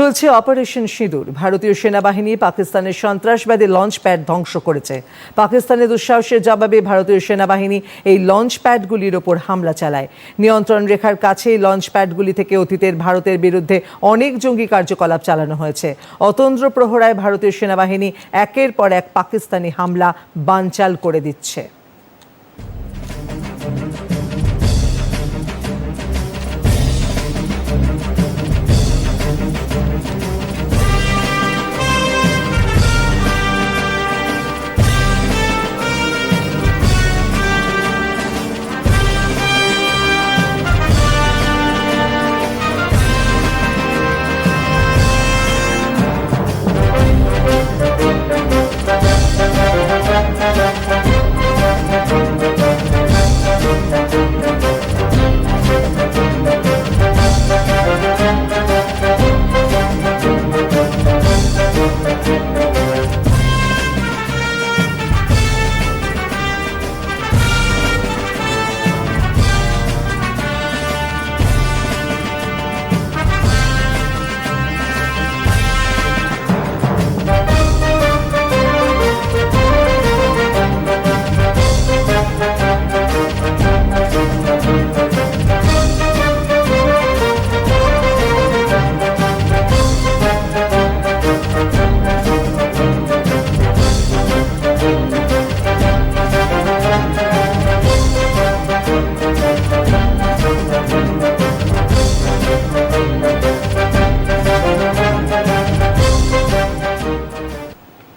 চলছে অপারেশন সিঁদুর। ভারতীয় সেনাবাহিনী পাকিস্তানের সন্ত্রাসবাদী লঞ্চ প্যাড ধ্বংস করেছে। পাকিস্তানের দুঃসাহসের জবাবে ভারতীয় সেনাবাহিনী এই লঞ্চ প্যাডগুলির ওপর হামলা চালায়। নিয়ন্ত্রণ রেখার কাছেই লঞ্চ প্যাডগুলি থেকে অতীতের ভারতের বিরুদ্ধে অনেক জঙ্গি কার্যকলাপ চালানো হয়েছে। অতন্দ্র প্রহরায় ভারতীয় সেনাবাহিনী একের পর এক পাকিস্তানি হামলা বানচাল করে দিচ্ছে।